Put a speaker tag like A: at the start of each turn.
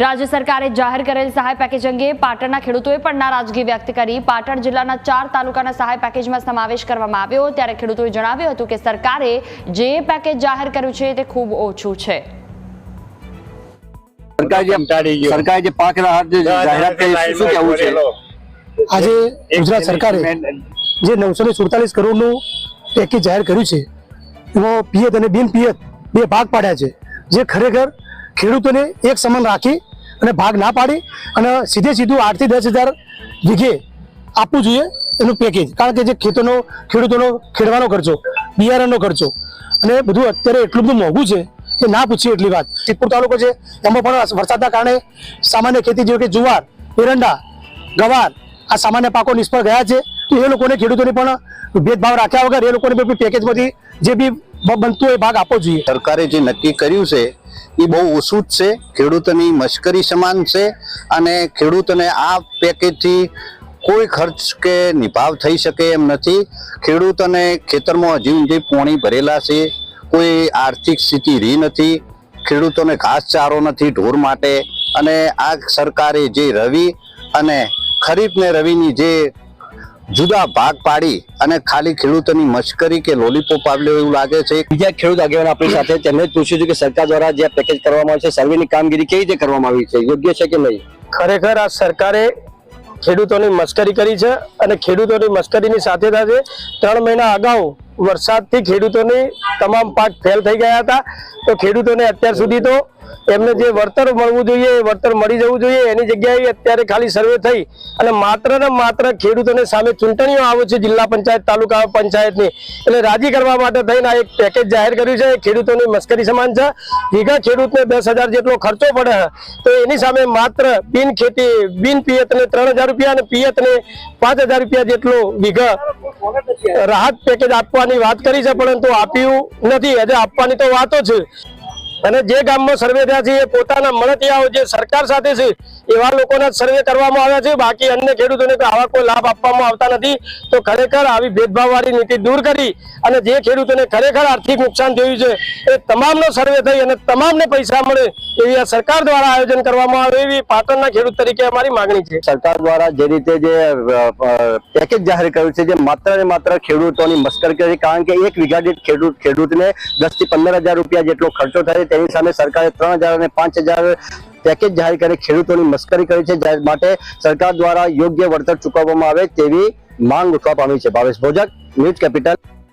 A: રાજ્ય સરકારે જાહેર કરેલ સહાય પેકેજ અંગે પાટણના ખેડૂતોએ પણ નારાજગી વ્યક્ત કરી. પાટણ જિલ્લાના ચાર તાલુકાના સહાય પેકેજમાં સમાવેશ કરવામાં આવ્યો. ત્યારે ખેડૂતોએ જણાવ્યું હતું કે સરકારે જે પેકેજ જાહેર કર્યું છે તે ખૂબ ઓછું છે.
B: સરકારે જે પાક રાહત જાહેરાત કરી શું કહેવું છે?
C: આજે ગુજરાત સરકારે જે નવસો ને સુડતાલીસ કરોડનું પેકેજ જાહેર કર્યું છે એમાં પિયત અને બિન પિયત બે ભાગ પાડ્યા છે. જે ખરેખર ખેડૂતોને એક સમાન રાખી અને ભાગ ના પાડી અને સીધે સીધું આઠથી દસ હજાર વીઘે આપવું જોઈએ એનું પેકેજ કારણ કે જે ખેતોનો ખેડૂતોનો ખેડવાનો ખર્ચો, બિયારણનો ખર્ચો અને બધું અત્યારે એટલું બધું મોંઘું છે કે ના પૂછીએ એટલી વાત. સિદ્ધપુર તાલુકો છે, એમાં પણ વરસાદના કારણે સામાન્ય ખેતી જેવી કે જુવાર, એરંડા, ગવાર, આ સામાન્ય પાકો નિષ્ફળ ગયા છે. તો એ લોકોને, ખેડૂતોને પણ ભેદભાવ રાખ્યા વગર એ લોકોને પેકેજમાંથી જે બી બનતું હોય ભાગ આપવો જોઈએ.
B: સરકારે જે નક્કી કર્યું છે એ બહુ ઓછું જ છે. ખેડૂતોની મશ્કરી સમાન છે અને ખેડૂતોને આ પેકેજથી કોઈ ખર્ચ કે નિભાવ થઈ શકે એમ નથી. ખેડૂતોને ખેતરમાં હજી ઊંધી પોણી ભરેલા છે. કોઈ આર્થિક સ્થિતિ રહી નથી. ખેડૂતોને ઘાસચારો નથી ઢોર માટે. અને આ સરકારે જે રવિ અને ખરીફ ને રવિની જે જુદા ભાગ પાડી અને ખાલી ખેડૂતોની મશ્કરી કે લોલીપોપ આવ્યો એવું લાગે છે.
D: બીજા ખેડૂત આગેવાન આપણી સાથે તેમને જ પૂછ્યું છે કે સરકાર દ્વારા જે પેકેજ કરવામાં આવે છે સર્વેની કામગીરી કેવી રીતે કરવામાં આવી છે? યોગ્ય છે કે નહીં?
C: ખરેખર આ સરકારે ખેડૂતોની મસ્કરી કરી છે અને ખેડૂતોની મશ્કરીની સાથે સાથે ત્રણ મહિના અગાઉ વરસાદથી ખેડૂતોની તમામ પાક ફેલ થઈ ગયા હતા. તો ખેડૂતોને અત્યાર સુધી તો એમને જે વળતર મળવું જોઈએ, એ વળતર મળી જવું જોઈએ. એની જગ્યાએ અત્યારે ખાલી સર્વે થઈ અને માત્ર ને માત્ર ખેડૂતોને સામે ચૂંટણીઓ આવે છે જિલ્લા પંચાયત, તાલુકા પંચાયતની. એટલે રાજી કરવા માટે થઈને એક પેકેજ જાહેર કર્યું છે. એ ખેડૂતોની મસ્કરી સમાન છે. વીઘા ખેડૂતને દસ જેટલો ખર્ચો પડે. તો એની સામે માત્ર બિન ખેતી, બિન પિયતને ત્રણ રૂપિયા અને પિયતને પાંચ રૂપિયા જેટલો વીઘા રાહત પેકેજ આપવાની વાત કરી છે, પરંતુ આપ્યું નથી. હજે આપવાની તો વાતો છે. અને જે ગામમાં સર્વે થયા છે, એ પોતાના મળતિયાઓ જે સરકાર સાથે છે, એવા લોકોના સર્વે કરવામાં આવ્યા છે. બાકી અન્ય ખેડૂતોને આવા કોઈ લાભ આપવામાં આવતા નથી. તો ખરેખર આવી ભેદભાવવાળી નીતિ દૂર કરી અને જે ખેડૂતોને ખરેખર આર્થિક નુકસાન થયું છે, એ તમામનો સર્વે થઈ અને તમામને પૈસા મળે એવી સરકાર દ્વારા આયોજન કરવામાં આવે એવી પાટણના ખેડૂત તરીકે અમારી માંગણી છે.
D: સરકાર દ્વારા જે રીતે જે પેકેજ જાહેર કર્યું છે, જે માત્ર ને માત્ર ખેડૂતોની મસ્કરી કરી, કારણ કે એક વીઘા દીઠ ખેડૂત, ખેડૂતને દસથી પંદર હજાર રૂપિયા જેટલો ખર્ચો થાય, તેની સામે સરકારે ત્રણ હજાર અને પાંચ હજાર પેકેજ જાહેર કરી, ખેડૂતોની મસ્કરી કરી છે માટે સરકાર દ્વારા યોગ્ય વળતર ચૂકવવામાં આવે તેવી માંગ ઉઠવા પામી છે. Bhavesh Bhojak, News Capital.